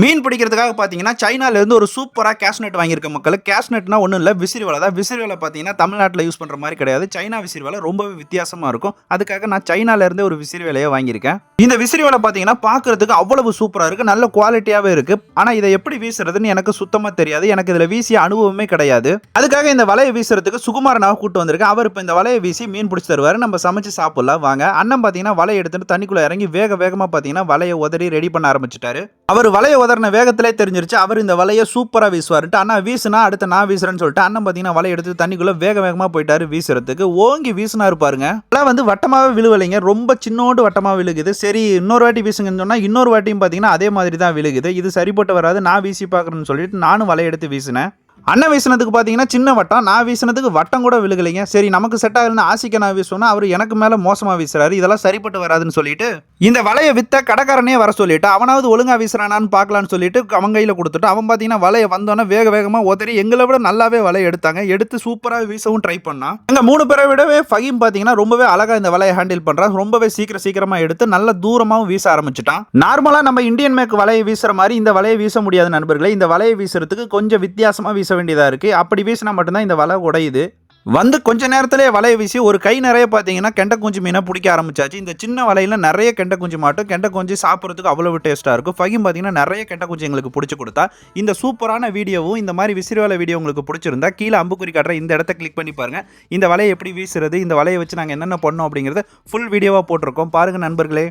மீன் பிடிக்கிறதுக்காக பார்த்தீங்கன்னா சைனாலேருந்து ஒரு சூப்பராக கேஷ்நெட் வாங்கியிருக்க மக்கள். கேஷ்நெட்னா ஒன்றும் இல்லை விசிறி வலை தான். விசிறி வலை பார்த்தீங்கன்னா தமிழ்நாட்டில் யூஸ் பண்ணுற மாதிரி கிடையாது. சைனா விசிறி வலை ரொம்பவே வித்தியாசமாக இருக்கும். அதுக்காக நான் சைனாலேருந்தே ஒரு விசிறி வலையை வாங்கியிருக்கேன். இந்த விசிறி வலை பார்த்தீங்கன்னா பார்க்கறதுக்கு அவ்வளவு சூப்பராக இருக்குது நல்ல குவாலிட்டியாகவே இருக்குது ஆனால் இதை எப்படி வீசுறதுன்னு எனக்கு சுத்தமாக தெரியாது. எனக்கு இதில் வீசிய அனுபவமே கிடையாது. அதுக்காக இந்த வலையை வீசுறதுக்கு சுகுமாரனாக கூட்டு வந்திருக்கேன். அவர் இப்போ இந்த வலையை வீசி மீன் பிடிச்சி தருவார். நம்ம சமைச்சு சாப்பிடலாம். வாங்க. அண்ணன் பார்த்தீங்கன்னா வலையை எடுத்துகிட்டு தண்ணிக்குள்ளே இறங்கி வேக வேகமாக பார்த்தீங்கன்னா வலையை உதறி ரெடி பண்ண ஆரம்பிச்சிட்டாரு. அவர் வலையை உதறின வேகத்திலே தெரிஞ்சிருச்சு. அவர் இந்த வலையை சூப்பராக வீசுவார்ட்டு அண்ணா வீசுனா அடுத்து நான் வீசுறேன்னு சொல்லிட்டு அண்ணன் பார்த்தீங்கன்னா வலையை எடுத்து தண்ணிக்குள்ளே வேக வேகமாக போயிட்டாரு வீசுறதுக்கு. ஓங்கி வீசினாரு பாருங்க. அதெல்லாம் வந்து வட்டமாகவே விழுவலைங்க. ரொம்ப சின்னோண்டு வட்டமாக விழுகுது. சரி இன்னொரு வாட்டி வீசுங்கன்னு சொன்னால் இன்னொரு வாட்டியும் பார்த்தீங்கன்னா அதே மாதிரி தான் விழுகுது. இது சரிப்பட்டு வராது. நான் வீசி பார்க்குறேன்னு சொல்லிட்டு நானும் வலையை எடுத்து வீசினேன். அண்ணன் வீசினதுக்கு பார்த்தீங்கன்னா சின்ன வட்டம். நான் வீசினதுக்கு வட்டம் கூட விழுகலைங்க. சரி நமக்கு செட் ஆகலன்னு ஆசிக்க நான் வீசுனா அவர் எனக்கு மேலே மோசமாக வீசுறாரு. இதெல்லாம் சரிப்பட்டு வராதுன்னு சொல்லிட்டு இந்த வலையை வித்த கடைக்காரனே வர சொல்லிட்டு அவனாவது ஒழுங்காக வீசுறானான்னு பார்க்கலான்னு சொல்லிட்டு அவன் கையில் கொடுத்துட்டு அவன் பார்த்தீங்கன்னா வலையை வந்தோன்னே வேக வேகமாக ஒருத்தரி எங்களை விட நல்லாவே வலையை எடுத்தாங்க. எடுத்து சூப்பராக வீசவும் ட்ரை பண்ணான். எங்கள் மூணு பேரை விடவே ஃபகிம் பார்த்தீங்கன்னா ரொம்பவே அழகாக இந்த வலையை ஹேண்டில் பண்ணுறான் ரொம்பவே சீக்கிரம் சீக்கிரமாக எடுத்து நல்ல தூரமாகவும் வீச ஆரம்பிச்சிட்டான். நார்மலாக நம்ம இந்தியன் மேக் வலையை வீசுற மாதிரி இந்த வலையை வீச முடியாது நண்பர்களே. இந்த வலையை வீசுறதுக்கு கொஞ்சம் வித்தியாசமாக வீச வேண்டியதாக இருக்குது அப்படி வீசினா மட்டும்தான் இந்த வலை உடையுது. வந்து கொஞ்ச நேரத்திலே வலையை வீசி ஒரு கை நிறைய பார்த்தீங்கன்னா கெண்டை குஞ்சு மீனை பிடிக்க ஆரம்பிச்சாச்சு. இந்த சின்ன வலையில் நிறைய கெண்டை குஞ்சு மாட்டும். கெண்டை குஞ்சு சாப்பிட்றதுக்கு அவ்வளவு டேஸ்ட்டாக இருக்கும். ஃபகிம் பார்த்தீங்கன்னா நிறைய கெண்டை குஞ்சு எங்களுக்கு பிடிச்சி கொடுத்தா. இந்த சூப்பரான வீடியோவும் இந்த மாதிரி விசிறு வலை வீடியோ உங்களுக்கு பிடிச்சிருந்தா கீழே அம்புக்குறி காட்டுற இந்த இடத்த கிளிக் பண்ணி பாருங்கள் இந்த வலையை எப்படி வீசுறது? இந்த வலையை வச்சு நாங்கள் என்னென்ன பண்ணோம் அப்படிங்கிறத ஃபுல் வீடியோவாக போட்டிருக்கோம். பாருங்கள் நண்பர்களே.